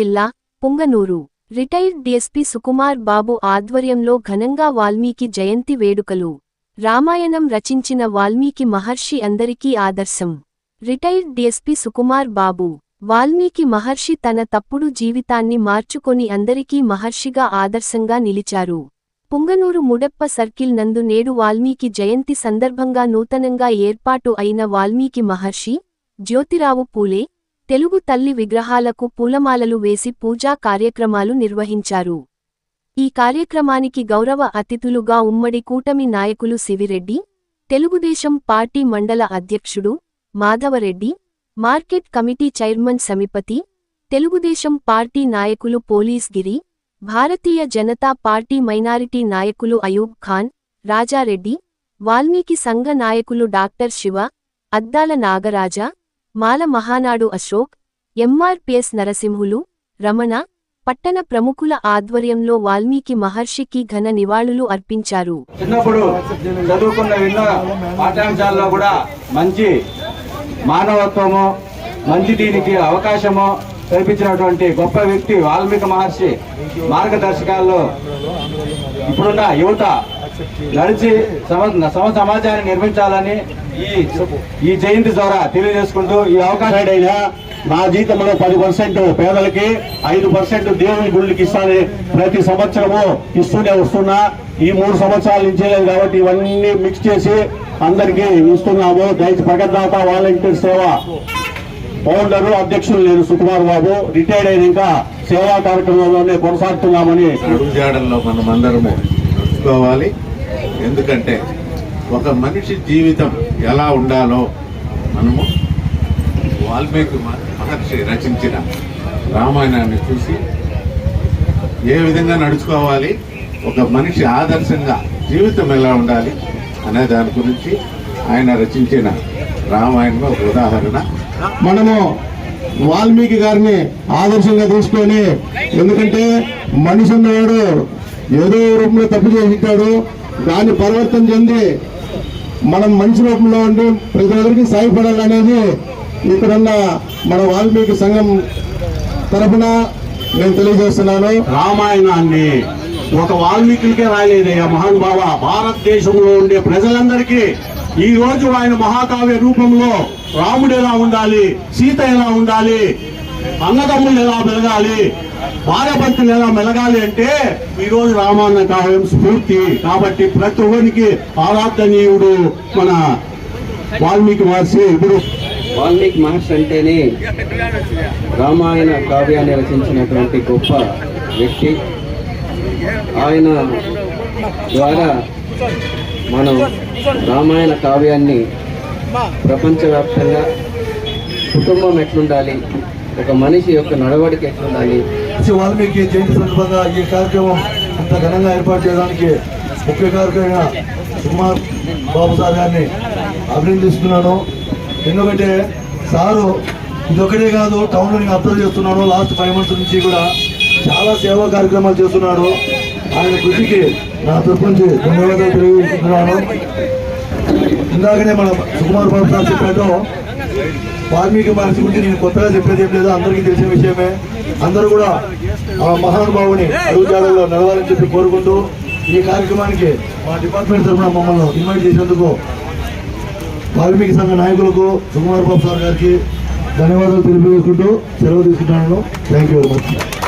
జిల్లా Punganur. Retired DSP Sukumar Babu ఆధ్వర్యంలో ఘనంగా వాల్మీకి జయంతి వేడుకలు. రామాయణం రచించిన వాల్మీకి మహర్షి అందరికీ ఆదర్శం. రిటైర్డ్ డీఎస్పీ సుకుమార్ బాబు వాల్మీకి మహర్షి తన తప్పుడు జీవితాన్ని మార్చుకొని అందరికీ మహర్షిగా ఆదర్శంగా నిలిచారు. పుంగనూరు ముడప్ప సర్కిల్ నందు నేడు వాల్మీకి జయంతి సందర్భంగా నూతనంగా ఏర్పాటు అయిన వాల్మీకి మహర్షి జ్యోతిరావు పూలే తెలుగు తల్లి విగ్రహాలకు పూలమాలలు వేసి పూజా కార్యక్రమాలు నిర్వహించారు. ఈ కార్యక్రమానికి గౌరవ అతిథులుగా ఉమ్మడి కూటమి నాయకులు శివిరెడ్డి తెలుగుదేశం పార్టీ మండల అధ్యక్షుడు మాధవరెడ్డి మార్కెట్ కమిటీ చైర్మన్ సమిపతి తెలుగుదేశం పార్టీ నాయకులు police Giri Bharatiya Janata party minority నాయకులు అయూబ్ ఖాన్ రాజారెడ్డి వాల్మీకి సంఘ నాయకులు డాక్టర్ శివ అద్దాల నాగరాజా మాల మహానాడు అశోక్ ఎంఆర్పిఎస్ నరసింహులు రమణ పట్టణ ప్రముఖుల ఆధ్వర్యంలో వాల్మీకి మహర్షికి ఘన నివాళులు అర్పించారు. చిన్నప్పుడు చదువుకున్న ఎన్నో పాఠ్యాంశాల్లో కూడా మంచి మానవత్వము మంచి దీనికి అవకాశము కల్పించినటువంటి గొప్ప వ్యక్తి వాల్మీకి మహర్షి మార్గదర్శకాల్లో ఇప్పుడున్న యువత నడిచి సమ సమ సమాజాన్ని నిర్మించాలని ఈ ఈ జయంతి ద్వారా తెలియజేసుకుంటూ ఈ అవకాశం అయినా నా జీతంలో పది పర్సెంట్ పేదలకి ఐదు పర్సెంట్ దేవుని గుళ్ళకి ఇస్తాను ప్రతి సంవత్సరము ఇస్తూనే వస్తున్నా. ఈ మూడు సంవత్సరాల నుంచి లేదు కాబట్టి ఇవన్నీ మిక్స్ చేసి అందరికీ ఇస్తున్నాము. దయచేసి ప్రగతిదాత వాలంటీర్ సేవ ఫౌండర్ అధ్యక్షులు నేను సుకుమార్ బాబు. రిటైర్డ్ అయినాక సేవా కార్యక్రమంలోనే కొనసాగుతున్నామని అడుగుజాడల్లో మనం అందరము నడుచుకోవాలి ఎందుకంటే ఒక మనిషి జీవితం ఎలా ఉండాలో మనము వాల్మీకి మహర్షి రచించిన రామాయణాన్ని చూసి ఏ విధంగా నడుచుకోవాలి ఒక మనిషి ఆదర్శంగా జీవితం ఎలా ఉండాలి అనే దాని గురించి ఆయన రచించిన రామాయణం ఒక ఉదాహరణ. మనము వాల్మీకి గారిని ఆదర్శంగా తీసుకొని ఎందుకంటే మనిషి ఉన్నాడు ఏదో రూపంలో తప్పు చేసింటాడు దాన్ని పరివర్తన చెంది మనం మంచి రూపంలో ఉండి ప్రతి ఒక్కరికి సాయపడాలనేది ఇక్కడున్న మన వాల్మీకి సంఘం తరఫున నేను తెలియజేస్తున్నాను. రామాయణాన్ని ఒక వాల్మీకులకే రాయలేదయ్యా మహానుభావ భారతదేశంలో ఉండే ప్రజలందరికీ ఈ రోజు ఆయన మహాకావ్య రూపంలో రాముడు ఎలా ఉండాలి సీత ఎలా ఉండాలి అన్నదమ్ములు ఎలా మెలగాలి? భార్యభర్తలు ఎలా మెలగాలి అంటే ఈరోజు రామాన్న రామాయణ కావ్యం స్ఫూర్తి. కాబట్టి ప్రతి ఒక్కరికి ఆరాధనీయుడు మన వాల్మీకి మహర్షి ఇప్పుడు. వాల్మీకి మహర్షి అంటేనే రామాయణ కావ్యాన్ని రచించినటువంటి గొప్ప వ్యక్తి. ఆయన ద్వారా మనం రామాయణ కావ్యాన్ని ప్రపంచవ్యాప్తంగా కుటుంబం ఎట్లుండాలి ఒక మనిషి యొక్క నడవడిక ఎట్లుండాలి? శ్రీ వాల్మీకి జయంతి సందర్భంగా ఈ కార్యక్రమం అంత ఘనంగా ఏర్పాటు చేయడానికి ముఖ్య కార్యక్రమ కుమార్ బాబు సార్ గారిని అభినందిస్తున్నాను. ఎందుకంటే సారు ఇదొకటే కాదు టౌన్లో నేను అబ్జర్వ్ చేస్తున్నాను లాస్ట్ ఫైవ్ మంత్స్ నుంచి కూడా చాలా సేవా కార్యక్రమాలు చేస్తున్నాడు. ఆయన కృషికి నా తరపు నుంచి ధన్యవాదాలు తెలియజేస్తున్నాను. ఇందాకనే మన సుకుమార్ బాబు సార్ చెప్పాడు వాల్మీకి మహర్షి గురించి నేను కొత్తగా చెప్పేది ఏం లేదు అందరికీ తెలిసిన విషయమే. అందరూ కూడా ఆ మహానుభావుని అడుగుజాడల్లో నడవాలని చెప్పి కోరుకుంటూ ఈ కార్యక్రమానికి మా డిపార్ట్మెంట్ తరఫున మమ్మల్ని ఇన్వైట్ చేసినందుకు వాల్మీకి సంఘ నాయకులకు సుకుమార్ బాబు సార్ గారికి ధన్యవాదాలు తెలియజేసుకుంటూ సెలవు తీసుకుంటున్నాను. Thank you very much